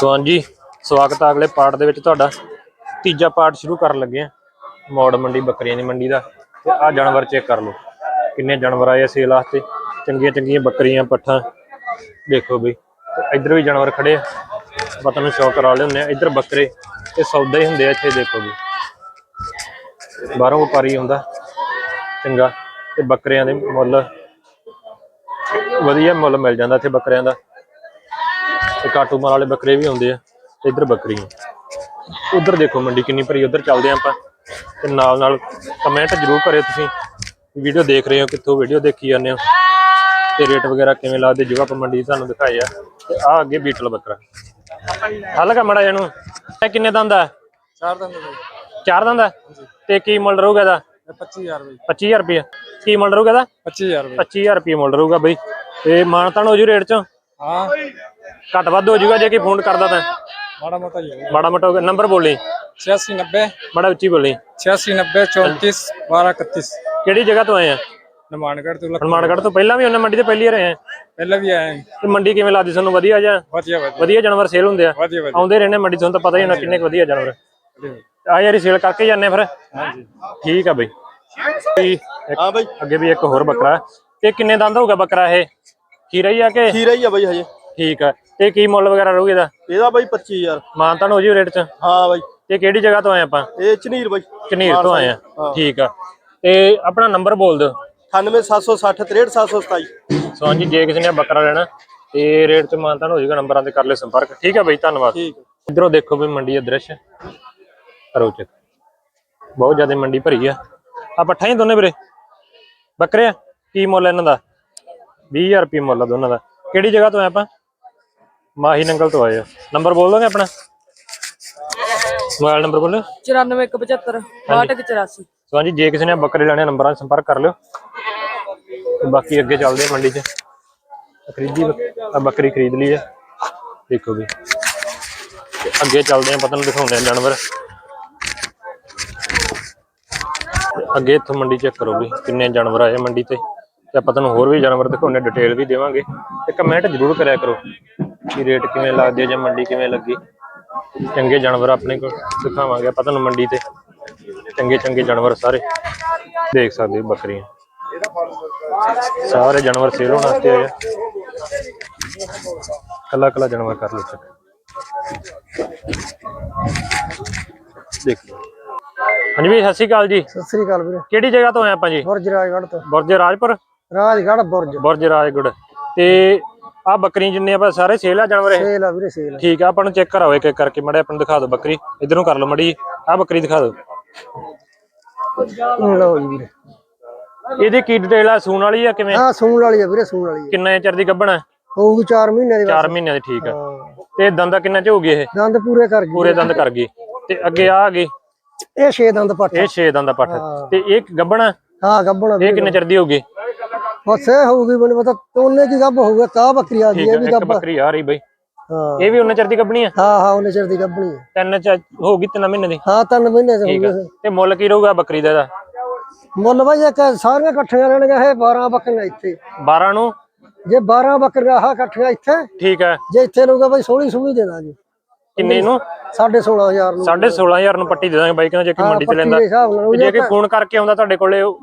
ਸੋ ਹਾਂਜੀ ਸਵਾਗਤ ਹੈ ਅਗਲੇ ਪਾਰਟ ਦੇ ਵਿੱਚ ਤੁਹਾਡਾ। ਤੀਜਾ ਪਾਰਟ ਸ਼ੁਰੂ ਕਰਨ ਲੱਗੇ ਆ। ਮੌੜ ਮੰਡੀ, ਬੱਕਰੀਆਂ ਦੀ ਮੰਡੀ ਦਾ। ਤੇ ਆ ਜਾਨਵਰ ਚੈੱਕ ਕਰ ਲਓ। ਕਿੰਨੇ ਜਾਨਵਰ ਆਏ ਆ ਸੇਲ ਵਾਸਤੇ। ਚੰਗੀਆਂ ਚੰਗੀਆਂ ਬੱਕਰੀਆਂ, ਪੱਠਾਂ। ਦੇਖੋ ਬਈ। ਇੱਧਰ ਵੀ ਜਾਨਵਰ ਖੜੇ ਆ। ਆਪਾਂ ਤੁਹਾਨੂੰ ਸ਼ੌਕ ਕਰਾ ਲਿਆਉਂਦੇ ਆ ਇੱਧਰ ਬੱਕਰੇ ਤੇ ਸੌਦਾ ਹੀ ਹੁੰਦੇ ਆ ਇੱਥੇ, ਦੇਖੋ ਵੀ ਬਾਹਰੋਂ ਵਪਾਰੀ ਹੁੰਦਾ ਚੰਗਾ। ਤੇ ਬੱਕਰਿਆਂ ਦੇ ਮੁੱਲ ਵਧੀਆ ਮੁੱਲ ਮਿਲ ਜਾਂਦਾ ਇੱਥੇ ਬੱਕਰਿਆਂ ਦਾ। ਤੇ ਕਾਟੂ ਮਾਲ ਵਾਲੇ ਬੱਕਰੇ ਵੀ ਹੁੰਦੇ ਆ ਤੇ ਇੱਧਰ ਬੱਕਰੀਆਂ ਉਧਰ ਦੇਖੋ ਮੰਡੀ ਕਿੰਨੀ ਭਰੀ ਉਧਰ ਚੱਲਦੇ ਆਪਾਂ। ਤੇ ਨਾਲ ਨਾਲ ਕਮੈਂਟ ਜ਼ਰੂਰ ਕਰਿਓ ਤੁਸੀਂ ਵੀਡੀਓ ਦੇਖ ਰਹੇ ਹੋ ਕਿੱਥੋਂ ਵੀਡੀਓ ਦੇਖੀ ਜਾਂਦੇ ਹੋ। ਤੇ ਰੇਟ ਵਗੈਰਾ ਕਿਵੇਂ ਲੱਗਦੇ ਜੋ ਆਪਾਂ ਮੰਡੀ ਤੁਹਾਨੂੰ ਦਿਖਾਏ ਆ। ਤੇ ਆ ਅੱਗੇ ਬੀਟਲ ਬੱਕਰਾ। ਹੱਲ ਕਾ ਮੜਾ ਇਹਨੂੰ। ਇਹ ਕਿੰਨੇ ਦੰਦ ਆ ਚਾਰ ਦਿਨ ਦੇ ਚਾਰ ਦੰਦ ਆ ਤੇ ਕੀ ਮੁੱਲ ਰਹੂਗਾ ਇਹਦਾ? 25000 ਬਈ। 25000 ਰੁਪਏ ਕੀ ਮੁੱਲ ਰਹੂਗਾ ਇਹਦਾ? 25000 ਬਈ। 25000 ਰੁਪਏ ਮੁੱਲ ਰਹੂਗਾ ਬਈ। ਤੇ ਮਾਨਤਾਨ ਹੋ ਜੂ ਰੇਟ 'ਚ? ਹਾਂ। ਘੱਟ ਵੱਧ ਹੋ ਜਾਊਗਾ ਜੇ ਕੀ ਫੋਨ ਕਰਦਾ ਤਾਂ। ਮਾੜਾ ਮੋਟਾ ਹੀ ਹੋਊਗਾ ਮਾੜਾ ਮੋਟਾ ਹੋ ਗਿਆ। ਨੰਬਰ ਬੋਲੀ। 8690 ਮਾੜਾ ਉੱਚੀ ਬੋਲੀ। 8690 34 1231 ਕਿਹੜੀ ਜਗ੍ਹਾ ਤੋਂ ਆਏ ਆ? ਨਮਾਨਗੜ੍ਹ ਤੋਂ ਹਨੂਮਾਨਗੜ੍ਹ ਤੋਂ ਪਹਿਲਾਂ ਵੀ ਉਹਨੇ ਮੰਡੀ ਤੇ ਪਹਿਲੀ ਵਾਰ ਆਏ ਆ? ਪਹਿਲਾਂ ਵੀ ਆਏ। ਤੇ ਮੰਡੀ ਕਿਵੇਂ ਲੱਗਦੀ? ਤੁਹਾਨੂੰ ਵਧੀਆ ਜਾਂ? ਵਧੀਆ ਵਧੀਆ। ਵਧੀਆ ਜਾਨਵਰ ਸੇਲ ਹੁੰਦੇ ਆ। ਵਧੀਆ ਵਧੀਆ। ਆਉਂਦੇ ਰਹਿੰਦੇ ਮੰਡੀ ਤੁਹਾਨੂੰ ਤਾਂ ਪਤਾ ਹੀ ਹੋਣਾ ਕਿੰਨੇ ਕੁ ਵਧੀਆ ਜਾਨਵਰ। ਆ ਯਾਰੀ ਸੇਲ ਕਰਕੇ ਜਾਂਦੇ ਫਿਰ। ਹਾਂਜੀ। ਠੀਕ ਆ ਬਈ। ਹਾਂ ਬਾਈ। ਅੱਗੇ ਵੀ ਇੱਕ ਹੋਰ ਬੱਕਰਾ। ਤੇ ਕਿੰਨੇ ਦੰਦ ਹੋਊਗਾ ਬੱਕਰਾ ਇਹ? ਖੀਰਾ ਹੀ ਆ ਕਿ? ਖੀਰਾ ਹੀ ਆ ਬਾਈ ਹਜੇ। ਠੀਕ ਆ। ਤੇ ਕੀ ਮੁੱਲ ਵਗੈਰਾ ਰਹੂਗਾ ਇਹਦਾ? ਇਹਦਾ ਬਾਈ 25000 ਮਾਨਤਾਨ ਹੋ ਜੀ ਰੇਟ ਚ? ਹਾਂ ਬਾਈ। ਤੇ ਕਿਹੜੀ ਜਗ੍ਹਾ ਤੋਂ ਆਏ ਆਪਾਂ? ਇਹ ਚਨੀਰ ਬਾਈ। ਝਨੀਰ ਤੋਂ ਆਏ ਆ। ਠੀਕ ਆ। ਤੇ ਆਪਣਾ ਨੰਬਰ ਬੋਲ ਦਿਓ। 98760 63727 ਸੋ ਹਾਂਜੀ ਜੇ ਕਿਸੇ ਨੇ ਬੱਕਰਾ ਲੈਣਾ ਤੇ ਰੇਟ ਚ ਮਾਨਤਾਨ ਹੋ ਜਾਊਗਾ ਨੰਬਰਾਂ ਤੇ ਕਰ ਲਿਓ ਸੰਪਰਕ। ਠੀਕ ਹੈ ਬਈ ਧੰਨਵਾਦ। ਇਧਰੋਂ ਦੇਖੋ ਵੀ ਮੰਡੀ ਦਾ ਦ੍ਰਿਸ਼। ਕਰੋ ਚੈੱਕ। ਬਹੁਤ ਜ਼ਿਆਦਾ ਮੰਡੀ ਭਰੀ ਆ। ਆ ਪੱਠਾ ਹੀ ਦੋਨੇ ਵੀਰੇ? ਬੱਕਰੇ ਆ? ਕੀ ਮੁੱਲ ਇਹਨਾਂ ਦਾ? 20000 ਰੁਪਏ ਮੁੱਲ ਆ ਦੋਨਾਂ ਦਾ। ਕਿਹੜੀ ਜਗ੍ਹਾ ਤੋਂ ਆਏ ਆਪਾਂ? ਮਾਹੀ ਨੰਗਲ ਤੋਂ ਆਏ ਆ। ਨੰਬਰ ਬੋਲ ਦੋਗੇ ਆਪਣਾ? ਮੋਬਾਈਲ ਨੰਬਰ ਬੋਲੋ। 9475 6284 ਸੋ ਹਾਂਜੀ। ਜੇ ਕਿਸੇ ਨੇ ਬੱਕਰੇ ਲੈਣੇ ਨੰਬਰਾਂ ਸੰਪਰਕ ਕਰ ਲਿਓ। ਤੇ ਬਾਕੀ ਅੱਗੇ ਚੱਲਦੇ ਆ ਮੰਡੀ 'ਚ। ਖਰੀਦੀ ਆ ਬੱਕਰੀ ਖਰੀਦ ਲਈ ਆ। ਦੇਖੋ ਵੀ। ਤੇ ਅੱਗੇ ਚੱਲਦੇ ਆ ਪਤਾ ਨੂੰ ਦਿਖਾਉਂਦੇ ਆ ਜਾਨਵਰ। ਅੱਗੇ ਇੱਥੋਂ ਮੰਡੀ ਚੈੱਕ ਕਰੋ ਵੀ ਕਿੰਨੇ ਜਾਨਵਰ ਆਏ ਮੰਡੀ ਤੇ। ਤੇ ਆਪਾਂ ਤੁਹਾਨੂੰ ਹੋਰ ਵੀ ਜਾਨਵਰ ਦਿਖਾਉਣੇ ਡਿਟੇਲ ਵੀ ਦੇਵਾਂਗੇ। ਤੇ ਕਮੈਂਟ ਜ਼ਰੂਰ ਕਰਿਆ ਕਰੋ ਕਿ ਰੇਟ ਕਿਵੇਂ ਲੱਗਦੇ ਜਾਂ ਮੰਡੀ ਕਿਵੇਂ ਲੱਗੀ। ਚੰਗੇ ਜਾਨਵਰ ਆਪਣੇ ਕੋਲ ਦਿਖਾਵਾਂਗੇ ਆਪਾਂ ਤੁਹਾਨੂੰ ਮੰਡੀ ਤੇ। ਚੰਗੇ ਚੰਗੇ ਜਾਨਵਰ ਸਾਰੇ। ਦੇਖ ਸਕਦੇ ਹੋ ਬੱਕਰੀਆਂ। ਸਾਰੇ ਜਾਨਵਰ ਸੇਲ ਹੋਣ ਵਾਸਤੇ ਆਏ ਆ। ਕੱਲਾ ਕੱਲਾ ਜਾਨਵਰ ਕਰ ਲਓ ਚੈੱਕ ਦੇਖੋ ਹਾਂਜੀ ਵੀ ਸਤਿ ਸ਼੍ਰੀ ਅਕਾਲ ਜੀ। ਸਤਿ ਸ੍ਰੀ ਅਕਾਲ ਵੀਰੇ। ਕਿਹੜੀ ਜਗ੍ਹਾ ਤੋਂ ਆਏ ਆਪਾਂ ਜੀ? ਬੁਰਜ ਰਾਜਗੜ੍ਹ ਤੋਂ। ਬੁਰਜ ਰਾਜਪੁਰ? ਰਾਜਗੜ੍ਹ ਬੁਰਜ। ਬੁਰਜ ਰਾਜਗੁੜ ਤੇ ਆ ਬੱਕਰੀਆਂ ਜਿੰਨੇ ਆਪਾਂ ਸਾਰੇ ਸੇਲ ਆ ਜਾਨਵਰ ਇਹ? ਸੇਲ ਆ ਵੀਰੇ ਸੇਲ ਆ। ਠੀਕ ਆ ਆਪਾਂ ਨੂੰ ਚੈੱਕ ਕਰਾਓ ਇੱਕ ਇੱਕ ਕਰਕੇ ਮੜੇ ਆਪਾਂ ਨੂੰ ਦਿਖਾ ਦਿਓ ਬੱਕਰੀ। ਇਧਰ ਕਰ ਲਓ ਮੜੀ ਆ ਬੱਕਰੀ ਦਿਖਾ ਦਿਓ। ਲਓ ਜੀ ਵੀਰੇ। ਇਹਦੀ ਕੀ ਡਿਟੇਲ ਆ ਸੂਣ ਵਾਲੀ ਆ ਕਿਵੇਂ? ਹਾਂ ਸੂਣ ਵਾਲੀ ਆ ਵੀਰੇ ਸੂਣ ਵਾਲੀ ਆ। ਕਿੰਨੇ ਚਿਰ ਦੀ ਗੱਭਣ ਆ? ਹੋਊਗੀ 4 ਮਹੀਨੇ ਦੀ ਬਸ। 4 ਮਹੀਨਿਆਂ ਦੀ ਠੀਕ ਆ। ਹਾਂ। ਤੇ ਦੰਦਾਂ ਕਿੰਨਾ ਚ ਹੋਊਗੀ ਇਹ? ਦੰਦ ਪੂਰੇ ਕਰ ਗਈ। ਪੂਰੇ ਦੰਦ ਕਰ ਗਈ। ਤੇ ਅੱਗੇ ਆ ਗਈ? ਇਹ 6 ਦੰਦ ਪੱਟ ਇਹ 6 ਦੰਦ ਦਾ ਪੱਠ। ਤੇ ਇਹ ਗੱਭਣ ਆ, ਹਾਂ ਗੱਬਣ ਇਹ ਕਿੰਨੇ ਚਿਰ ਦੀ ਹੋਊਗੀ? ਬਸ ਇਹ ਹੋਊਗੀ ਮੈਨੂੰ ਪਤਾ ਤੋਨੇ ਕੀ ਗੱਬ ਹੋਊਗਾ ਕਾ ਬੱਕਰੀ ਆ ਗਈ ਇਹ ਵੀ ਇੱਕ ਗੱਬ ਬੱਕਰੀ ਆ ਰਹੀ ਬਈ। ਹਾਂ। ਇਹ ਵੀ ਉਹਨੇ ਚਿਰ ਦੀ ਗੱਭਣੀ ਆ? ਹਾਂ ਹਾਂ ਉਹਨੇ ਚਿਰ ਦੀ ਆ। ਤਿੰਨ ਚ ਹੋਊਗੀ ਤਿੰਨ ਮਹੀਨੇ ਦੀ? ਹਾਂ ਤਿੰਨ ਮਹੀਨੇ ਦੇ ਠੀਕ ਆ। ਹੋਊਗੇ। ਤੇ ਮੁੱਲ ਕੀ ਰਹੂਗਾ ਬੱਕਰੀ ਦਾ ਇਹਦਾ? ਮੁੱਲ ਬਾਈ ਇੱਕ ਸਾਰੀਆਂ ਇਕੱਠੀਆਂ ਰਹਿਣਗੀਆਂ ਇਹ 12 ਬੱਕਰੀਆਂ ਇੱਥੇ। 12 ਨੂੰ? ਜੇ 12 ਬੱਕਰੀਆਂ ਆਹ ਇਕੱਠੀਆਂ ਇੱਥੇ ਠੀਕ ਆ। ਜੇ ਇੱਥੇ ਲਊਗਾ ਬਾਈ ਸੋਹਣੀ ਸੁਣੀ ਦੇ ਦਾਂਗੇ। ਕਿੰਨੇ ਨੂੰ? 16500 ਨੂੰ। 16500 ਨੂੰ ਪੱਟੀ ਦੇ ਦਾਂਗੇ ਬਾਈ ਕਹਿੰਦਾ ਜੇ ਕੋਈ ਮੰਡੀ ਚ ਲੈਂਦਾ ਦੇ ਹਿਸਾਬ ਨਾਲ ਤੇ ਜੇ ਕੋਈ ਫੋਨ ਕਰਕੇ ਆਉਂਦਾ ਤੁਹਾਡੇ ਕੋਲੇ ਉਹ-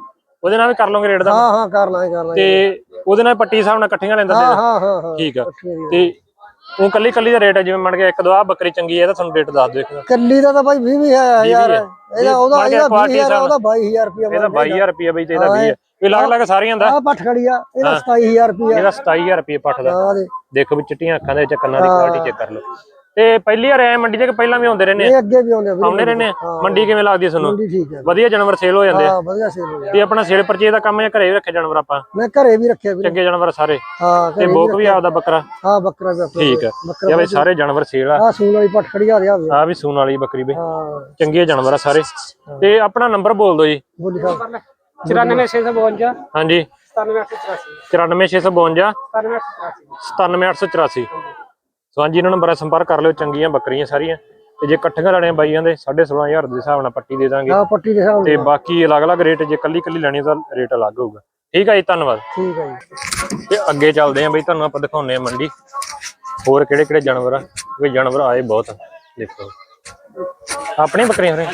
ਉਹਦੇ ਨਾਲ ਵੀ ਕਰ ਲਓਗੇ ਰੇਟ ਦਾ? ਹਾਂ ਹਾਂ ਕਰ ਲਾਂਗੇ ਕਰ ਲਾਂਗੇ। ਤੇ ਉਹਦੇ ਨਾਲ ਪੱਟੀ ਹਿਸਾਬ ਨਾਲ ਇਕੱਠੀਆਂ ਲੈਂਦਾ ਹਾਂ ਹਾਂ ਹਾਂ ਠੀਕ ਆ। ਤੇ ਉਹ ਕੱਲੀ ਕੱਲੀ ਦਾ ਰੇਟ ਹੈ ਜਿਵੇਂ ਮੰਨ ਕੇ ਇੱਕ ਦੋ ਆ ਬੱਕਰੀ ਚੰਗੀ ਹੈ ਤਾਂ ਤੁਹਾਨੂੰ ਰੇਟ ਦੱਸ ਦਿਓ ਇੱਕ ਕੱਲੀ ਦਾ ਤਾਂ ਬਾਈ 20 ਵੀ ਹੈ ਯਾਰ। ਇਹਦਾ ਉਹਦਾ ਇਹਦਾ quality 20000 ਹਿਸਾਬ ਉਹਦਾ 22000 ਰੁਪਇਆ ਇਹਦਾ 22000 ਰੁਪਏ ਬਈ ਤੇ ਇਹਦਾ 20 ਹੈ। ਇਹ ਲੱਗ ਲੱਗ ਸਾਰੀਆਂ ਦਾ ਆ ਪੱਠ ਖੜੀ ਆ ਇਹਦਾ 27000 ਰੁਪਇਆ। ਇਹਦਾ 27000 ਰੁਪਏ ਪੱਠ ਦੇ। ਦੇਖੋ ਵੀ ਚਿੱਟੀਆਂ ਅੱਖਾਂ ਦੇ ਵਿੱਚ ਕੰਨਾਂ ਦੀ ਕੁਆਲਿਟੀ ਚੈੱਕ ਕਰ ਲਓ। ਤੇ ਪਹਿਲੀ ਵਾਰ ਆਏ ਮੰਡੀ ਤੇ ਕਿ ਪਹਿਲਾਂ ਵੀ ਆਉਂਦੇ ਰਹਿੰਦੇ ਆ? ਇਹ ਅੱਗੇ ਵੀ ਆਉਂਦੇ ਆ ਵੀਰੇ ਆਉਂਦੇ ਰਹਿੰਦੇ ਆ? ਮੰਡੀ ਕਿਵੇਂ ਲੱਗਦੀ ਹੈ ਤੁਹਾਨੂੰ? ਮੰਡੀ ਠੀਕ ਹੈ ਵਧੀਆ ਜਾਨਵਰ ਸੇਲ ਹੋ ਜਾਂਦੇ ਆ? ਹਾਂ ਵਧੀਆ ਸੇਲ ਹੋ ਗਿਆ ਤੇ ਆਪਣਾ ਸੇਲ ਪਰਚੇ ਦਾ ਕੰਮ ਹੈ ਘਰੇ ਵੀ ਰੱਖੇ ਜਾਨਵਰ ਆਪਾਂ? ਮੈਂ ਘਰੇ ਵੀ ਰੱਖਿਆ ਵੀਰੇ। ਚੰਗੇ ਜਾਨਵਰ ਸਾਰੇ? ਹਾਂ ਤੇ ਘਰੇ ਬੋਕ ਵੀ ਆਪਦਾ ਬੱਕਰਾ? ਹਾਂ ਬੱਕਰਾ ਵੀ ਆਪਣਾ। ਠੀਕ ਹੈ ਬੱਕਰਾ ਇਹ ਬਈ ਸਾਰੇ ਜਾਨਵਰ ਸੇਲ ਆ। ਆ ਸੂਣ ਵਾਲੀ ਪੱਠ ਖੜੀ ਆ ਰਿਹਾ ਆ ਵੀ ਸੂਣ ਵਾਲੀ ਬੱਕਰੀ ਬਈ। ਹਾਂ। ਚੰਗੇ ਜਾਨਵਰ ਆ ਸਾਰੇ। ਤੇ ਆਪਣਾ ਨੰਬਰ ਬੋਲ ਦਿਓ ਜੀ। ਬੋਲੀ ਸਾਹਿਬ 94652 ਹਾਂਜੀ। 97684 94652 97884 97884 ਸੋ ਹਾਂਜੀ ਇਹਨਾਂ ਨੰਬਰਾਂ ਸੰਪਰਕ ਕਰ ਲਿਓ ਚੰਗੀਆਂ ਬੱਕਰੀਆਂ ਸਾਰੀਆਂ। ਤੇ ਜੇ ਇਕੱਠੀਆਂ ਲੈਣੀਆਂ ਬਾਈਆਂ ਦੇ 16500 ਦੇ ਹਿਸਾਬ ਨਾਲ ਪੱਟੀ ਦੇ ਦਾਂਗੇ। ਹਾਂ ਪੱਟੀ ਦੇ ਹਿਸਾਬ ਤੇ ਨਾਲ। ਬਾਕੀ ਅਲੱਗ-ਅਲੱਗ ਰੇਟ ਜੇ ਕੱਲੀ ਕੱਲੀ ਲੈਣੀ ਤਾਂ ਰੇਟ ਅਲੱਗ ਹੋਊਗਾ। ਠੀਕ ਹੈ ਜੀ ਧੰਨਵਾਦ। ਠੀਕ ਹੈ ਜੀ। ਤੇ ਅੱਗੇ ਚੱਲਦੇ ਆਂ ਬਈ ਤੁਹਾਨੂੰ ਆਪਾਂ ਦਿਖਾਉਂਦੇ ਆ ਮੰਡੀ। ਹੋਰ ਕਿਹੜੇ ਕਿਹੜੇ ਜਾਨਵਰ ਆ? ਕਿਉਂਕਿ ਜਾਨਵਰ ਆਏ ਬਹੁਤ ਦੇਖੋ। ਆਪਣੀ ਬੱਕਰੀਆਂ ਹੋਰੇ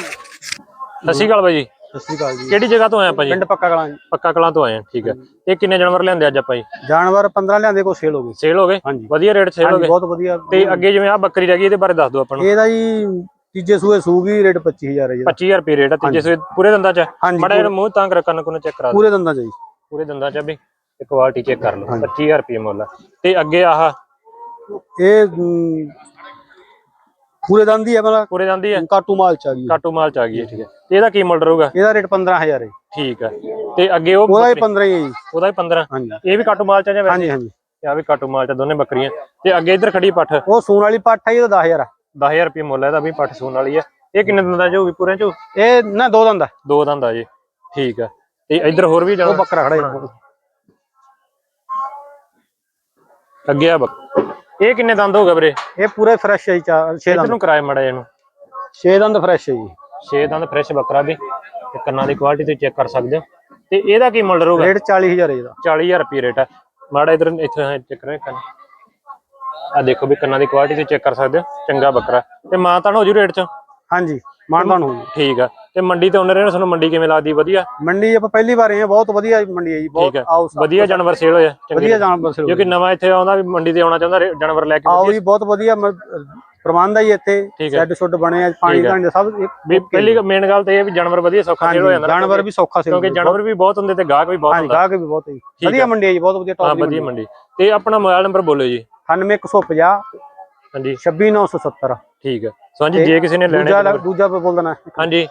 ਸ਼੍ਰੀ ਅਕਾਲ ਬਾਈ ਜੀ। ਸਤਿ ਸ੍ਰੀ ਅਕਾਲ ਜੀ। ਕਿਹੜੀ ਜਗ੍ਹਾ ਤੋਂ ਆਏ ਆਪਾਂ ਜੀ? ਪਿੰਡ ਪੱਕਾ ਕਲਾਂ ਜੀ। ਪੱਕਾ ਕਲਾਂ ਤੋਂ ਆਏ ਆ ਠੀਕ ਹੈ। ਇਹ ਕਿੰਨੇ ਜਾਨਵਰ ਲਿਆਂਦੇ ਅੱਜ ਆਪਾਂ ਜੀ? ਜਾਨਵਰ 15 ਲਿਆਂਦੇ ਕੋ ਸੇਲ ਹੋ ਗਏ ਸੇਲ ਹੋ ਗਏ? ਹਾਂਜੀ। ਵਧੀਆ ਰੇਟ ਸੇਲ ਹੋ ਗਏ? ਬਹੁਤ ਵਧੀਆ। ਤੇ ਅੱਗੇ ਜਿਵੇਂ ਆ ਬੱਕਰੀ ਰਹਿ ਗਈ ਇਹਦੇ ਬਾਰੇ ਦੱਸ ਦਿਓ ਆਪਾਂ ਨੂੰ। ਇਹਦਾ ਜੀ ਤੀਜੇ ਸੂਏ ਸੂਗੀ ਰੇਟ 25000 ਹੈ ਜੀ ਇਹਦਾ। 25000 ਰੁਪਏ ਰੇਟ ਆ ਤੀਜੇ ਸਵੇਰ ਪੂਰੇ ਦੰਦਾਂ ਚ ਮੜਾ ਮੂੰਹ ਤਾਂ ਕਰ ਕੰਨ ਚੈੱਕ ਕਰਾ ਪੂਰੇ ਦੰਦਾਂ ਚ ਜੀ। ਪੂਰੇ ਦੰਦਾਂ ਚ ਵੀ ਤੇ ਕੁਆਲਿਟੀ ਚੈੱਕ ਕਰ ਲਓ। 25000 ਰੁਪਏ ਮੁੱਲ। ਤੇ ਅੱਗੇ ਆਹ ਇਹ ਪੂਰੇ ਦੰਦ ਹੀ ਹੈ ਮਤਲਬ ਪੂਰੇ ਦੰਦੀ ਆ। ਕਾਟੂ ਮਾਲ ਚ ਆ ਗਈ। ਕਾਟੂ ਮਾਲ ਚ ਆ ਗਈ ਹੈ ਠੀਕ ਹੈ। ਤੇ ਇਹਦਾ ਕੀ ਮੁੱਲ ਰਹੂਗਾ? ਇਹਦਾ ਰੇਟ 15000 ਹੈ। ਠੀਕ ਹੈ ਤੇ ਅੱਗੇ ਉਹ ਉਹਦਾ ਹੀ ਬੱਕਰੀ- 15 ਹੀ ਹੈ ਜੀ। ਉਹਦਾ ਵੀ 15 ਹਾਂਜੀ। ਇਹ ਵੀ ਕਾਟੂ ਮਾਲ ਚ ਆ ਜਾਂ ਵੈਸੇ ਹਾਂਜੀ। ਹਾਂਜੀ ਆ ਵੀ ਕਾਟੂ ਮਾਲ ਚ ਆ, ਦੋਨੇ ਬੱਕਰੀਆਂ। ਤੇ ਅੱਗੇ ਇੱਧਰ ਖੜੀ ਪੱਠ। ਉਹ ਸੂਣ ਵਾਲੀ ਪੱਠ ਹੈ ਜੀ ਉਹਦਾ 10000 ਆ। 10000 ਰੁਪਏ ਮੁੱਲ ਆ ਇਹਦਾ ਵੀ ਪੱਠ ਸੂਣ ਵਾਲੀ ਆ। ਇਹ ਕਿੰਨੇ ਦੰਦਾਂ ਚ ਹੋਊਗੀ ਪੂਰੇ ਚ? ਇਹ ਨਾ ਦੋ ਦੰਦ ਆ। ਦੋ ਦੰਦ ਆ ਜੀ। ਠੀਕ ਆ। ਤੇ ਇੱਧਰ ਹੋਰ ਵੀ ਉਹ ਜਾਣਾ? ਬੱਕਰਾ ਖੜਾ ਜੀ। ਅੱਗੇ ਆ ਬੱਕ- ਇਹ ਕਿੰਨੇ ਦੰਦ ਹੋ ਗਏ ਵੀਰੇ? ਇਹ ਪੂਰੇ ਫਰੈਸ਼ ਹੈ ਜੀ 6 ਇੱਧਰ ਦੰਦ। ਨੂੰ ਕਿਰਾਏ ਮੜਾ ਇਹਨੂੰ? 6 ਦੰਦ ਫਰੈਸ਼ ਹੈ ਜੀ। 6 ਦੰਦ ਫਰੈਸ਼ ਬੱਕਰਾ ਵੀ ਤੇ ਕੰਨਾਂ ਦੀ ਕੁਆਲਿਟੀ ਤੁਸੀਂ ਚੈੱਕ ਕਰ ਸਕਦੇ ਹੋ। ਤੇ ਇਹਦਾ ਕੀ ਮੁੱਲ ਰਹੂਗਾ? ਰੇਟ 40000 ਹੈ ਇਹਦਾ। 40000 ਰੁਪਏ ਰੇਟ ਆ। ਮਾੜਾ ਇਧਰ ਇੱਥੇ ਚੈੱਕ ਕਰੇ ਕੰਨ ਆ ਦੇਖੋ ਵੀ ਕੰਨਾਂ ਦੀ ਕੁਆਲਿਟੀ ਤੁਸੀਂ ਚੈੱਕ ਕਰ ਸਕਦੇ ਹੋ। ਚੰਗਾ ਬੱਕਰਾ। ਤੇ ਮਾਂ ਤਾਂ ਹੋ ਜੂ ਰੇਟ ਚ? ਹਾਂਜੀ। ਮਾਨਦਾਨ ਹੋ ਜੀ ਠੀਕ ਆ। ਤੇ ਮੰਡੀ ਤੇ ਉਹਨੇ ਤੁਹਾਨੂੰ ਮੰਡੀ ਕਿਵੇਂ ਲੱਗਦੀ? ਵਧੀਆ? ਮੰਡੀ ਆਪਾਂ ਪਹਿਲੀ ਵਾਰ ਆਏ ਹਾਂ ਬਹੁਤ ਵਧੀਆ ਮੰਡੀ ਹੈ ਜੀ ਬਹੁਤ ਆਓ ਵਧੀਆ ਜਾਨਵਰ ਸੇਲ ਹੋਇਆ ਵਧੀਆ ਜਾਨਵਰ ਸੇ ਕਿਉਂਕਿ ਨਵਾਂ ਇੱਥੇ ਆਉਂਦਾ ਵੀ ਮੰਡੀ ਤੇ ਆਉਣਾ ਚਾਹੁੰਦਾ ਜਾਨਵਰ ਲੈ ਕੇ ਆਓ ਜੀ ਬਹੁਤ ਵਧੀਆ ਪ੍ਰਬੰਧ ਹੈ ਜੀ ਇੱਥੇ। ਸ਼ੈੱਡ ਸ਼ੁੱਡ ਬਣੇ ਆ ਪਾਣੀ ਦਾ ਸਭ ਪਹਿਲੀ ਮੇਨ ਗੱਲ ਤੇ ਇਹ ਵੀ ਜਾਨਵਰ ਵਧੀਆ ਸੌਖਾ ਸੇਲ ਹੋ ਜਾਂਦਾ ਜਾਨਵਰ ਵੀ ਸੌਖਾ ਸੇ ਕਿਉਂਕਿ ਜਾਨਵਰ ਵੀ ਬਹੁਤ ਹੁੰਦੇ ਤੇ ਗਾਹਕ ਵੀ ਬਹੁਤ ਹੁੰਦਾ। ਗਾਹਕ ਵੀ ਬਹੁਤ ਹੈ ਵਧੀਆ ਮੰਡੀ ਹੈ ਜੀ ਬਹੁਤ ਵਧੀਆ ਟੌਪ ਦੀ ਵਧੀਆ ਮੰਡੀ। ਤੇ ਆਪਣਾ ਮੋਬਾਈਲ ਨੰਬਰ ਬੋਲੋ ਜੀ। 9150 ਹਾਂਜੀ। 26970 ਠੀਕ ਹੈ ਸੋ ਹਾਂਜੀ ਜੇ ਕਿਸੇ ਨੇ ਲੈਣੇ ਦੂਜਾ ਦੂਜਾ ਬੋਲ ਦੇਣਾ ਹਾਂਜੀ।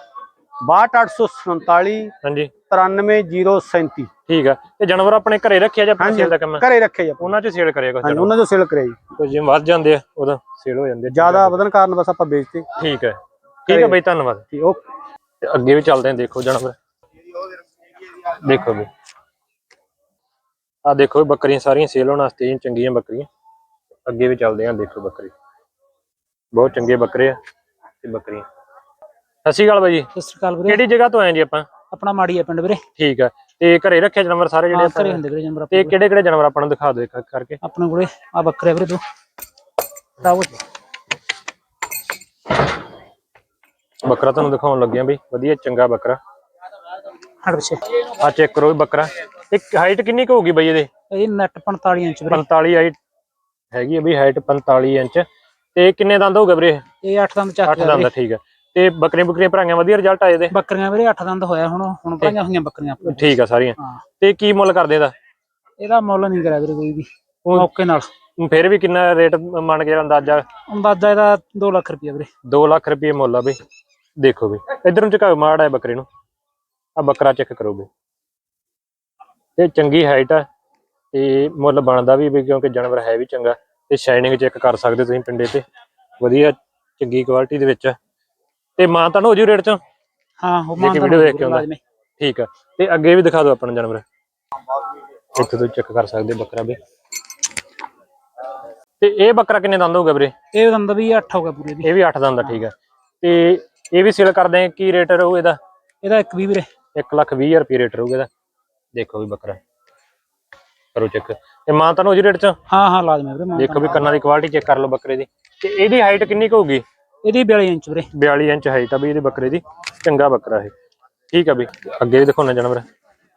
62847 ਹਾਂਜੀ। 93037 ਠੀਕ ਆ। ਤੇ ਜਾਨਵਰ ਆਪਣੇ ਘਰੇ ਰੱਖਿਆ ਜਾਂ ਆਪਣੇ ਸੇਲ ਦਾ ਕੰਮ? ਘਰੇ ਰੱਖੇ ਜੀ। ਉਹਨਾਂ ਚ ਸੇਲ ਕਰਿਆ ਹਾਂਜੀ ਉਹਨਾਂ ਚੋਂ ਸੇਲ ਕਰਿਆ ਜੀ। ਕੁਝ ਜਿਵੇਂ ਵੱਧ ਜਾਂਦੇ ਆ ਉਦੋਂ ਸੇਲ ਹੋ ਜਾਂਦੇ। ਜ਼ਿਆਦਾ ਵਧਣ ਕਾਰਨ ਬਸ ਆਪਾਂ ਵੇਚਤੇ। ਠੀਕ ਹੈ ਠੀਕ ਹੈ ਬਈ ਧੰਨਵਾਦ। ਠੀਕ ਉਹ ਤੇ ਅੱਗੇ ਵੀ ਚੱਲਦੇ ਆ ਦੇਖੋ ਜਾਨਵਰ। ਦੇਖੋ ਵੀ। ਆ ਦੇਖੋ ਬੱਕਰੀਆਂ ਸਾਰੀਆਂ ਸੇਲ ਹੋਣ ਵਾਸਤੇ ਚੰਗੀਆਂ ਬੱਕਰੀਆਂ। ਅੱਗੇ ਵੀ ਚੱਲਦੇ ਆ ਦੇਖੋ ਬੱਕਰੀ। ਬਹੁਤ ਚੰਗੇ ਬੱਕਰੇ ਆ ਤੇ ਬੱਕਰੀਆਂ। ਸਤਿ ਸ਼੍ਰੀ ਅਕਾਲ ਬਾਈ ਜੀ। ਸਤਿ ਸ਼੍ਰੀ ਅਕਾਲ ਵੀਰੇ। ਕਿਹੜੀ ਜਗ੍ਹਾ ਤੋਂ ਆਏ ਜੀ ਆਪਾਂ? ਆਪਣਾ ਮਾੜੀ ਪਿੰਡ ਵੀਰੇ। ਠੀਕ ਆ। ਤੇ ਘਰੇ ਰੱਖੇ ਜਾਨਵਰ ਸਾਰੇ ਜਿਹੜੇ ਆਪਾਂ? ਘਰੇ ਹੁੰਦੇ ਵੀਰੇ ਜਾਨਵਰ ਤੇ ਕਿਹੜੇ ਕਿਹੜੇ ਜਾਨਵਰ ਆਪਾਂ ਨੂੰ ਦਿਖਾ ਦਿਓ ਇੱਕ ਕਰਕੇ। ਆਪਣੇ ਕੋਲੇ ਆ ਬੱਕਰੇ ਵੀਰੇ ਦੋ। ਰਾਵੋ ਬੱਕਰਾ ਤੁਹਾਨੂੰ ਦਿਖਾਉਣ ਲੱਗੇ ਆ ਬਈ। ਵਧੀਆ ਚੰਗਾ ਬੱਕਰਾ। ਹਟ ਪਿੱਛੇ। ਆ ਚੈੱਕ ਕਰੋ ਇਹ ਬੱਕਰਾ। ਇੱਕ ਹਾਈਟ ਕਿੰਨੀ ਕੁ ਹੋਊਗੀ ਬਈ ਇਹਦੇ? ਇਹ ਨੈਟ 45 ਇੰਚ ਵੀਰੇ। 45 ਹਾਈਟ ਹੈਗੀ ਆ ਬਈ ਹਾਈਟ 45 ਇੰਚ। ਤੇ ਕਿੰਨੇ ਦੰਦ ਹੋਊਗਾ ਵੀਰੇ? ਇਹ 8 ਦੰਦ ਚੱਕ 8 ਦੰਦ ਠੀਕ ਆ ਤੇ ਬੱਕਰੀਆਂ ਬੱਕਰੀਆਂ ਭਰਾਈਆਂ ਵਧੀਆ ਰਿਜ਼ਲਟ ਆਏ ਦੇ ਬੱਕਰੀਆਂ ਵੀਰੇ 8 ਦੰਦ ਹੋਇਆ ਹੁਣ ਹੁਣ ਭਾਈਆਂ ਹੋਈਆਂ ਬੱਕਰੀਆਂ। ਠੀਕ ਆ ਸਾਰੀਆਂ। ਹਾਂ। ਤੇ ਕੀ ਮੁੱਲ ਕਰਦੇ ਇਹਦਾ? ਇਹਦਾ ਮੁੱਲ ਨਹੀਂ ਕਰਿਆ ਵੀਰੇ ਕੋਈ ਵੀ ਮੌਕੇ ਨਾਲ। ਫਿਰ ਵੀ ਕਿੰਨਾ ਰੇਟ ਮੰਨ ਕੇ ਅੰਦਾਜ਼ਾ? ਅੰਦਾਜ਼ਾ ਇਹਦਾ 2 ਲੱਖ ਰੁਪਏ ਵੀਰੇ। 2 ਲੱਖ ਰੁਪਏ ਮੁੱਲ ਆ ਬਈ। ਦੇਖੋ ਬਈ ਇਧਰ ਨੂੰ ਝੁਕਾਓ ਮਾੜਾ ਹੈ ਬੱਕਰੇ ਨੂੰ। ਆ ਬੱਕਰਾ ਚੈੱਕ ਕਰੋ ਬਈ। ਤੇ ਚੰਗੀ ਹਾਈਟ ਆ ਤੇ ਮੁੱਲ ਬਣਦਾ ਵੀ ਕਿਉਂਕਿ ਜਾਨਵਰ ਹੈ ਵੀ ਚੰਗਾ। ਤੇ ਸ਼ਾਈਨਿੰਗ ਚੈੱਕ ਕਰ ਸਕਦੇ ਤੁਸੀਂ ਪਿੰਡੇ ਤੇ। ਵਧੀਆ ਚੰਗੀ ਕੁਆਲਿਟੀ ਦੇ ਵਿੱਚ। ਤੇ ਮਾਂ ਤਾਂ ਹੋ ਜੂ ਰੇਟ ਚ? ਹਾਂ ਮਾਨਦਾਨ ਵੀਡੀਓ ਦੇਖ ਕੇ ਆਉਂਦਾ। ਠੀਕ ਆ। ਤੇ ਅੱਗੇ ਵੀ ਦਿਖਾ ਦਿਓ ਆਪਣਾ ਜਾਨਵਰ। ਇੱਥੇ ਤੁਸੀਂ ਚੈੱਕ ਕਰ ਸਕਦੇ ਹੋ ਬੱਕਰਾ ਵੀ। ਤੇ ਇਹ ਬੱਕਰਾ ਕਿੰਨੇ ਦੰਦ ਹੋਊਗਾ ਵੀਰੇ? ਇਹ ਦੰਦ ਵੀ 8 ਹੋ ਗਿਆ ਪੂਰੇ ਦੀ। ਇਹ ਵੀ 8 ਦੰਦ ਦਾ ਠੀਕ ਆ। ਤੇ ਇਹ ਵੀ ਸੇਲ ਕਰਦੇ ਆ ਕੀ ਰੇਟ ਰਹੂ ਇਹਦਾ? ਇਹਦਾ ਇੱਕ ਵੀ ਵੀਰੇ। 1 ਲੱਖ 20 ਰੁਪਏ ਰੇਟ ਰਹੂਗਾ ਇਹਦਾ। ਦੇਖੋ ਵੀ ਬੱਕਰਾ। ਕਰੋ ਚੈੱਕ ਤੇ ਮਾਂ ਤਾਂ ਜੀ ਰੇਟ ਚ? ਹਾਂ ਹਾਂ ਲਾਜ਼ਮੀ ਵੀਰੇ ਮਾਨਦਾਨ। ਦੇਖੋ ਵੀ ਕੰਨਾਂ ਦੀ ਕੁਆਲਿਟੀ ਚੈੱਕ ਕਰ ਲਓ ਬੱਕਰੇ ਦੀ। ਤੇ ਇਹਦੀ ਹਾਈਟ ਕਿੰਨੀ ਕੁ ਹੋਊਗੀ? ਇਹਦੀ 42 ਇੰਚ ਵੀਰੇ। 42 ਇੰਚ ਹਾਈਟ ਆ ਵੀ ਇਹਦੇ ਬੱਕਰੇ ਦੀ। ਚੰਗਾ ਬੱਕਰਾ ਇਹ। ਠੀਕ ਆ ਵੀ। ਅੱਗੇ ਵੀ ਦਿਖਾਉਣਾ ਜਾਨਵਰ।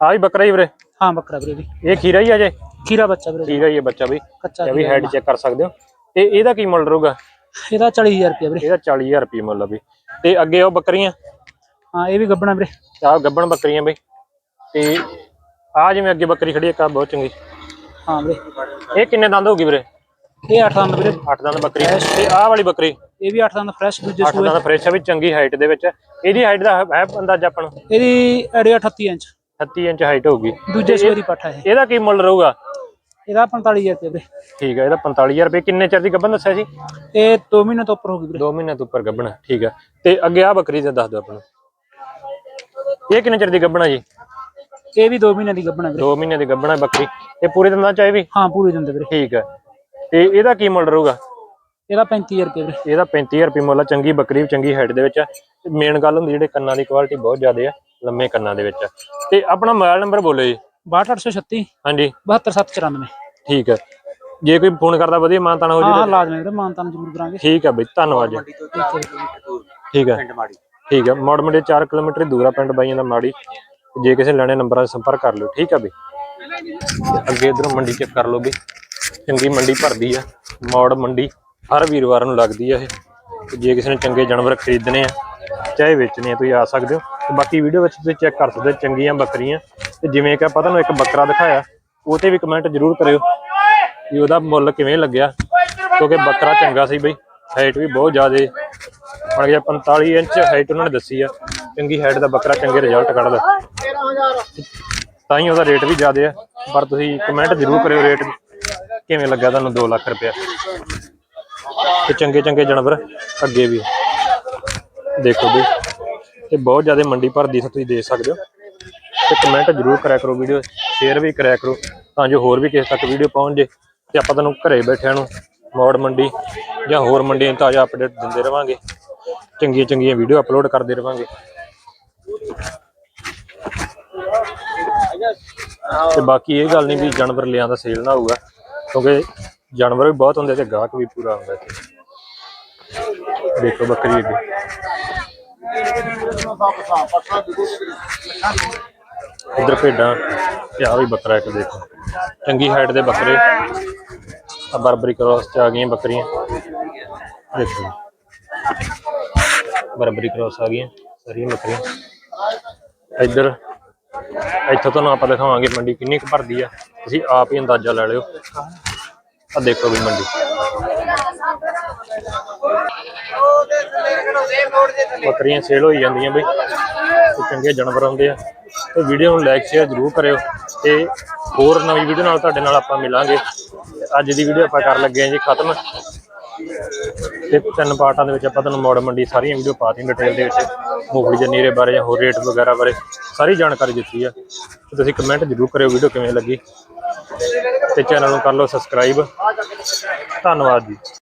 ਆ ਵੀ ਬੱਕਰਾ ਹੀ ਵੀਰੇ। ਹਾਂ ਬੱਕਰਾ ਵੀਰੇ ਦੀ ਇਹ ਖੀਰਾ ਹੀ ਆ ਜੇ? ਖੀਰਾ ਬੱਚਾ ਵੀਰੇ ਖੀਰਾ ਹੀ ਹੈ ਬੱਚਾ ਵੀ। ਕੱਚਾ ਵੀ ਹਾਈਟ ਚੈੱਕ ਕਰ ਸਕਦੇ ਹੋ। ਤੇ ਇਹਦਾ ਕੀ ਮੁੱਲ ਰਹੂਗਾ? ਇਹਦਾ 40000 ਰੁਪਏ ਵੀਰੇ। ਇਹਦਾ 40000 ਰੁਪਏ ਮੁੱਲ ਆ ਵੀ। ਤੇ ਅੱਗੇ ਉਹ ਬੱਕਰੀਆਂ? ਹਾਂ ਇਹ ਵੀ ਗੱਬਣਾ ਵੀਰੇ। ਆਹ ਗੱਬਣ ਬੱਕਰੀਆਂ ਬਈ। ਤੇ ਆ ਜਿਵੇਂ ਅੱਗੇ ਬੱਕਰੀ ਖੜੀ ਹੈ ਕਾ ਬਹੁਤ ਚੰਗੀ। ਹਾਂ ਵੀਰੇ। ਇਹ ਕਿੰਨੇ ਦੰਦ ਹੋਊਗੀ ਵੀਰੇ? ਇਹ 8 ਦੰਦ ਵੀਰੇ। 8 ਦੰਦ ਬੱਕਰੀ। ਤੇ ਆਹ ਵਾਲੀ ਬੱਕਰੀ? ਇਹ ਵੀ 8 ਦੰਦ ਫਰੈਸ਼ ਦੂਜੇ 8 ਸੂਏ। ਦੰਦ ਫਰੈਸ਼ ਆ ਵੀ ਚੰਗੀ ਹਾਈਟ ਦੇ ਵਿੱਚ। ਇਹਦੀ ਹਾਈਟ ਦਾ ਹੈ ਅੰਦਾਜ਼ਾ ਆਪਾਂ ਨੂੰ? ਇਹਦੀ ਅੜੇ 38 ਇੰਚ। 38 ਇੰਚ ਹਾਈਟ ਹੋਊਗੀ। ਦੂਜੇ ਸੂਏ ਦੀ ਪੱਠਾ ਇਹ। ਇਹਦਾ ਕੀ ਮੁੱਲ ਰਹੂਗਾ? ਇਹਦਾ 45000 ਰੁਪਏ ਵੀਰੇ। ਠੀਕ ਹੈ ਇਹਦਾ 45000 ਰੁਪਏ। ਕਿੰਨੇ ਚਿਰ ਦੀ ਗੱਭਣ ਦੱਸਿਆ ਸੀ? ਇਹ 2 ਮਹੀਨੇ ਤੋਂ ਉੱਪਰ ਹੋ ਗਈ ਵੀਰੇ। 2 ਮਹੀਨੇ ਤੋਂ ਉੱਪਰ ਗੱਭਣ ਠੀਕ ਹੈ ਤੇ ਅੱਗੇ ਆ ਬੱਕਰੀ ਦਾ ਦੱਸ ਦਿਓ ਆਪਾਂ ਨੂੰ। ਇਹ ਕਿੰਨੇ ਚਿਰ ਦੀ ਗੱਭਣ ਆ ਜੀ? ਇਹ ਵੀ 2 ਮਹੀਨੇ ਦੀ ਗੱਬਣਾ ਵੀਰੇ। 2 ਮਹੀਨੇ ਦੀ ਗੱਭਣ ਬੱਕਰੀ ਇਹ ਪੂਰੇ ਦੰਦਾਂ ਚ ਆਏ ਵੀ? ਹਾਂ ਪੂਰੇ ਦਿੰਦੇ ਵੀਰੇ। ਠੀਕ ਹੈ। ਤੇ ਇਹਦਾ ਕੀ ਮੁੱਲ ਰਹੂਗਾ? ਇਹਦਾ 35000 ਰੁਪਏ ਵੀਰੇ। ਇਹਦਾ 35000 ਰੁਪਏ ਮੁੱਲ ਆ ਚੰਗੀ ਬੱਕਰੀ ਚੰਗੀ ਹਾਈਟ ਦੇ ਵਿੱਚ। ਆ ਮੇਨ ਗੱਲ ਹੁੰਦੀ ਜਿਹੜੇ ਕੰਨਾਂ ਦੀ ਕੁਆਲਿਟੀ ਬਹੁਤ ਜ਼ਿਆਦਾ ਆ ਲੰਮੇ ਕੰਨਾਂ ਦੇ ਵਿੱਚ। ਆ ਤੇ ਆਪਣਾ ਮੋਬਾਈਲ ਨੰਬਰ ਬੋਲੋ ਜੀ। 62836 ਹਾਂਜੀ। 72794 ਠੀਕ ਹੈ। ਜੇ ਕੋਈ ਫੋਨ ਕਰਦਾ ਵਧੀਆ ਮਾਨਤਾਨ ਹੋ ਹਾਂ ਜੂਗਾ ਲਾਜ਼ਮੀ ਵੀਰੇ ਮਾਨਤਾਨ ਜ਼ਰੂਰ ਕਰਾਂਗੇ। ਠੀਕ ਹੈ ਬਈ ਧੰਨਵਾਦ ਜੀ। ਠੀਕ ਹੈ। ਠੀਕ ਹੈ। ਮੋੜ ਮੰਡੀ 4 ਕਿਲੋਮੀਟਰ ਦੂਰ ਆ ਪਿੰਡ ਬਾਈਆਂ ਦਾ ਮਾੜੀ। ਜੇ ਕਿਸੇ ਲੈਣੇ ਨੰਬਰਾਂ 'ਤੇ ਸੰਪਰਕ ਕਰ ਲਿਓ, ਠੀਕ ਆ ਬਈ? ਅੱਗੇ ਇਧਰੋਂ ਮੰਡੀ ਚੈੱਕ ਕਰ ਲਓ ਬਈ। ਚੰਗੀ ਮੰਡੀ ਭਰਦੀ ਆ, ਮੌੜ ਮੰਡੀ, ਹਰ ਵੀਰਵਾਰ ਨੂੰ ਲੱਗਦੀ ਆ ਇਹ। ਜੇ ਕਿਸੇ ਨੇ ਚੰਗੇ ਜਾਨਵਰ ਖਰੀਦਣੇ ਆ, ਚਾਹੇ ਵੇਚਣੇ ਆ, ਤੁਸੀਂ ਆ ਸਕਦੇ ਹੋ। ਤੇ ਬਾਕੀ ਵੀਡੀਓ ਵਿੱਚ ਤੁਸੀਂ ਚੈੱਕ ਕਰ ਸਕਦੇ ਹੋ, ਚੰਗੀਆਂ ਬੱਕਰੀਆਂ। ਤੇ ਜਿਵੇਂ ਕਿ ਆਪਾਂ ਤੁਹਾਨੂੰ ਇੱਕ ਬੱਕਰਾ ਦਿਖਾਇਆ, ਉਹ ਤੇ ਵੀ ਕਮੈਂਟ ਜ਼ਰੂਰ ਕਰਿਓ ਵੀ ਉਹਦਾ ਮੁੱਲ ਕਿਵੇਂ ਲੱਗਿਆ। ਕਿਉਂਕਿ ਬੱਕਰਾ ਚੰਗਾ ਸੀ ਬਈ ਹਾਈਟ ਵੀ ਬਹੁਤ ਜ਼ਿਆਦਾ। ਮਣ ਗਿਆ 45 ਇੰਚ ਹਾਈਟ ਉਹਨਾਂ ਨੇ ਦੱਸੀ ਆ, ਚੰਗੀ ਹਾਈਟ ਦਾ ਬੱਕਰਾ ਚੰਗੇ ਰਿਜ਼ਲਟ ਕੱਢਦਾ। ਤਾਂ ਹੀ ਉਹਦਾ ਰੇਟ ਵੀ ਜ਼ਿਆਦਾ ਆ, ਪਰ ਤੁਸੀਂ ਕਮੈਂਟ ਜ਼ਰੂਰ ਕਰਿਓ ਰੇਟ ਕਿਵੇਂ ਲੱਗਾ ਤੁਹਾਨੂੰ 2 ਲੱਖ ਰੁਪਇਆ? ਤੇ ਚੰਗੇ ਚੰਗੇ ਜਾਨਵਰ ਅੱਗੇ ਵੀ। ਦੇਖੋ ਬਈ ਤੇ ਬਹੁਤ ਜ਼ਿਆਦਾ ਮੰਡੀ ਭਰਦੀ ਸੀ, ਤੁਸੀਂ ਦੇਖ ਸਕਦੇ ਹੋ। ਤੇ ਕਮੈਂਟ ਜ਼ਰੂਰ ਕਰਿਆ ਕਰੋ ਵੀਡੀਓ ਸ਼ੇਅਰ ਵੀ ਕਰਿਆ ਕਰੋ, ਤਾਂ ਜੋ ਹੋਰ ਵੀ ਕਿਸੇ ਤੱਕ ਵੀਡੀਓ ਪਹੁੰਚ ਜੇ। ਤੇ ਆਪਾਂ ਤੁਹਾਨੂੰ ਘਰੇ ਬੈਠਿਆਂ ਨੂੰ ਮੌੜ ਮੰਡੀ ਜਾਂ ਹੋਰ ਮੰਡੀਆਂ ਦੀ ਤਾਜ਼ਾ ਅਪਡੇਟ ਦਿੰਦੇ ਰਵਾਂਗੇ। ਚੰਗੀਆਂ ਚੰਗੀਆਂ ਵੀਡੀਓ ਅਪਲੋਡ ਕਰਦੇ ਰਵਾਂਗੇ। ਤੇ ਬਾਕੀ ਇਹ ਗੱਲ ਨਹੀਂ ਵੀ ਜਾਨਵਰ ਲਿਆਂਦਾ ਸੇਲ ਨਾ ਹੋਊਗਾ, ਕਿਉਂਕਿ ਜਾਨਵਰ ਵੀ ਬਹੁਤ ਹੁੰਦੇ ਤੇ ਗਾਹਕ ਵੀ ਪੂਰਾ ਹੁੰਦਾ ਇੱਥੇ। ਦੇਖੋ ਬੱਕਰੀ ਅੱਗੇ। ਇਧਰ ਭੇਡਾਂ, ਤੇ ਆ ਵੀ ਬੱਕਰਾ ਇੱਕ ਦੇਖੋ। ਚੰਗੀ ਹਾਈਟ ਦੇ ਬੱਕਰੇ। ਆ ਬਰਬਰੀ ਕ੍ਰੋਸ ਚ ਆ ਗਈਆਂ ਬੱਕਰੀਆਂ। ਦੇਖੋ। ਬਰਬਰੀ ਕ੍ਰੋਸ ਆ ਗਈਆਂ, ਸਾਰੀਆਂ ਬੱਕਰੀਆਂ। ਇੱਧਰ ਇੱਥੋਂ ਤੁਹਾਨੂੰ ਆਪਾਂ ਦਿਖਾਵਾਂਗੇ ਮੰਡੀ ਕਿੰਨੀ ਕੁ ਭਰਦੀ ਆ। ਤੁਸੀਂ ਆਪ ਹੀ ਅੰਦਾਜ਼ਾ ਲੈ ਲਿਓ। ਆ ਦੇਖੋ ਵੀ ਮੰਡੀ। ਬੱਕਰੀਆਂ ਸੇਲ ਹੋਈ ਜਾਂਦੀਆਂ ਬਈ। ਚੰਗੇ ਜਾਨਵਰ ਹੁੰਦੇ ਆ। ਤੇ ਵੀਡੀਓ ਨੂੰ ਲਾਈਕ ਸ਼ੇਅਰ ਜ਼ਰੂਰ ਕਰਿਓ। ਤੇ ਹੋਰ ਨਵੀਂ ਵੀਡੀਓ ਨਾਲ ਤੁਹਾਡੇ ਨਾਲ ਆਪਾਂ ਮਿਲਾਂਗੇ। ਤੇ ਅੱਜ ਦੀ ਵੀਡੀਓ ਆਪਾਂ ਕਰ ਲੱਗੇ ਹਾਂ ਜੀ ਖਤਮ। ਤੇ ਤਿੰਨ ਪਾਰਟਾਂ ਦੇ ਵਿੱਚ ਆਪਾਂ ਤੁਹਾਨੂੰ ਮੋੜ ਮੰਡੀ ਸਾਰੀਆਂ ਵੀਡੀਓ ਪਾਤੀਆਂ ਡਿਟੇਲ ਦੇ ਵਿੱਚ, ਮੂੰਗਫਲੀ ਦੇ ਨੀਰੇ ਬਾਰੇ ਜਾਂ ਹੋਰ ਰੇਟ ਵਗੈਰਾ ਬਾਰੇ ਸਾਰੀ ਜਾਣਕਾਰੀ ਦਿੱਤੀ ਆ। ਤੇ ਤੁਸੀਂ ਕਮੈਂਟ ਜ਼ਰੂਰ ਕਰਿਓ ਵੀਡੀਓ ਕਿਵੇਂ ਲੱਗੀ। ਤੇ ਚੈਨਲ ਨੂੰ ਕਰ ਲਓ ਸਬਸਕ੍ਰਾਈਬ ਧੰਨਵਾਦ ਜੀ।